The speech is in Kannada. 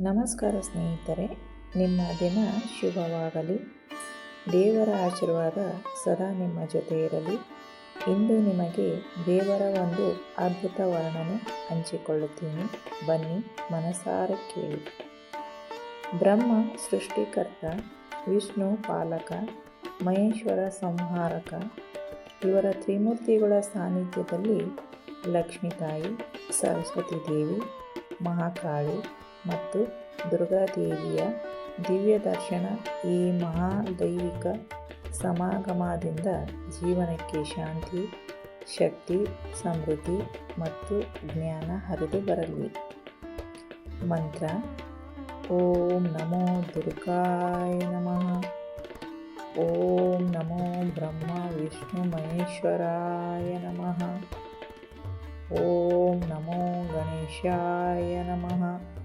ನಮಸ್ಕಾರ ಸ್ನೇಹಿತರೆ, ನಿಮ್ಮ ದಿನ ಶುಭವಾಗಲಿ. ದೇವರ ಆಶೀರ್ವಾದ ಸದಾ ನಿಮ್ಮ ಜೊತೆ ಇರಲಿ. ಇಂದು ನಿಮಗೆ ದೇವರ ಒಂದು ಅದ್ಭುತ ವರ್ಣನೆ ಹಂಚಿಕೊಳ್ಳುತ್ತೀನಿ. ಬನ್ನಿ, ಮನಸಾರ ಕೇಳಿ. ಬ್ರಹ್ಮ, ಸೃಷ್ಟಿಕರ್ತ, ವಿಷ್ಣು ಪಾಲಕ, ಮಹೇಶ್ವರ ಸಂಹಾರಕ, ಇವರ ತ್ರಿಮೂರ್ತಿಗಳ ಸಾನ್ನಿಧ್ಯದಲ್ಲಿ ಲಕ್ಷ್ಮೀತಾಯಿ ಸರಸ್ವತಿ ದೇವಿ, ಮಹಾಕಾಳಿ ಮತ್ತು ದುರ್ಗಾದೇವಿಯ ದಿವ್ಯ ದರ್ಶನ ಈ ಮಹಾದೈವಿಕ ಸಮಾಗಮದಿಂದ ಜೀವನಕ್ಕೆ ಶಾಂತಿ, ಶಕ್ತಿ, ಸಮೃದ್ಧಿ ಮತ್ತು ಜ್ಞಾನ ಹರಿದು ಬರಲಿ ಮಂತ್ರ, ಓಂ ನಮೋ ದುರ್ಗಾಯ ನಮಃ. ಓಂ ನಮೋ ಬ್ರಹ್ಮ, ವಿಷ್ಣು, ಮಹೇಶ್ವರಾಯ ನಮಃ. ಓಂ ನಮೋ ಗಣೇಶಾಯ ನಮಃ.